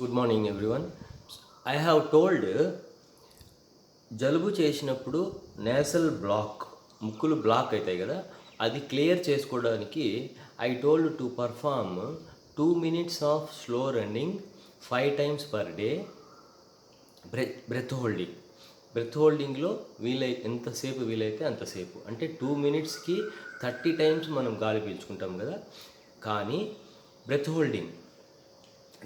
Good morning everyone I have told జలుబు చేసినప్పుడు nasal black ముక్కులు బ్లాక్ అవుతాయి కదా అది క్లియర్ చేసుకోవడానికి I told to perform two minutes of slow running five times per day breath breath holding breath holding వీలై ఎంతసేపు వీలైతే అంతసేపు అంటే టూ మినిట్స్కి థర్టీ టైమ్స్ మనం గాలి పీల్చుకుంటాం కదా. కానీ బ్రెత్ హోల్డింగ్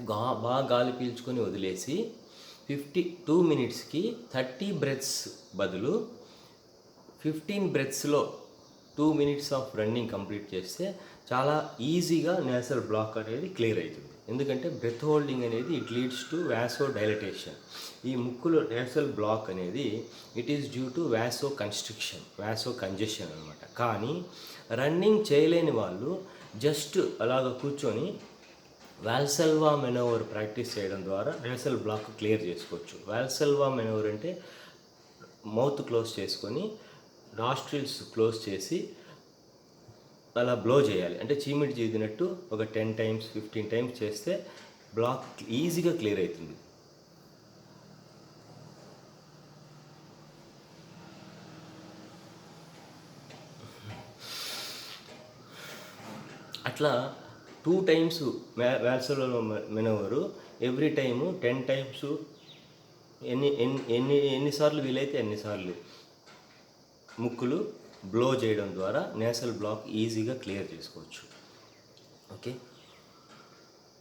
గా బాగా గాలి పీల్చుకొని వదిలేసి ఫిఫ్టీ టూ మినిట్స్కి థర్టీ బ్రెత్స్ బదులు fifteen బ్రెత్స్లో two minutes of running complete చేస్తే చాలా ఈజీగా నేసల్ బ్లాక్ అనేది క్లియర్ అవుతుంది ఎందుకంటే బ్రెత్ హోల్డింగ్ అనేది it leads to vasodilatation. ఈ ముక్కులో నేసల్ బ్లాక్ అనేది it is due to vasoconstriction vasocongestion అనమాట కానీ రన్నింగ్ చేయలేని వాళ్ళు జస్ట్ అలాగ కూర్చొని వాల్సెల్వా మెనోవర్ ప్రాక్టీస్ చేయడం ద్వారా నేసల్ బ్లాక్ క్లియర్ చేసుకోవచ్చు. వాల్సెల్వా మెనోవర్ అంటే మౌత్ క్లోజ్ చేసుకొని నాస్ట్రిల్స్ క్లోజ్ చేసి అలా బ్లో చేయాలి. అంటే చీమిడి చీదినట్టు ఒక టెన్ టైమ్స్ ఫిఫ్టీన్ టైమ్స్ చేస్తే బ్లాక్ ఈజీగా క్లియర్ అవుతుంది అట్లా టూ టైమ్స్ వ్యాల్సలో మినవరు. ఎవ్రీ టైము టెన్ టైమ్స్ ఎన్ని ఎన్ని ఎన్ని ఎన్నిసార్లు వీలైతే ఎన్నిసార్లు ముక్కులు బ్లో చేయడం ద్వారా నేసల్ బ్లాక్ ఈజీగా క్లియర్ చేసుకోవచ్చు. ఓకే?